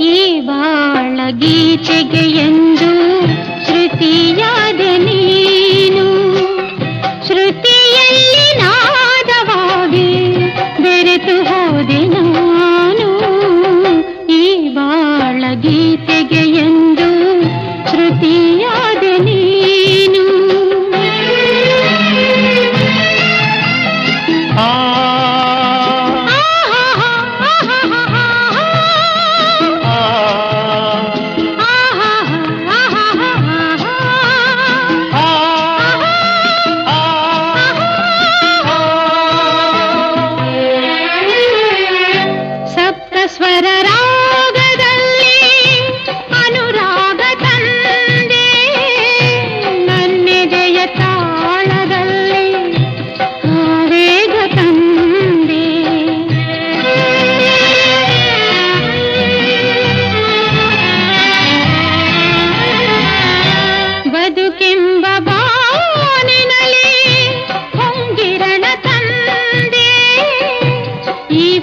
ಈ ಬಾಳ ಗೀತೆಗೆ ಎಂದು ಶ್ರುತಿಯಾದನಿ ಸ್ವರ ರಾಗದಲ್ಲಿ ಅನುರಾಗ ತಂದೆ. ನನ್ನೆದೆಯ ತಾಳದಲ್ಲಿ ಆವೇಗ ತಂದೆ. ಬದುಕೆಂಬ ಬಾನಿನಲ್ಲಿ ಹೊಂಗಿರಣ ತಂದೆ. ಈ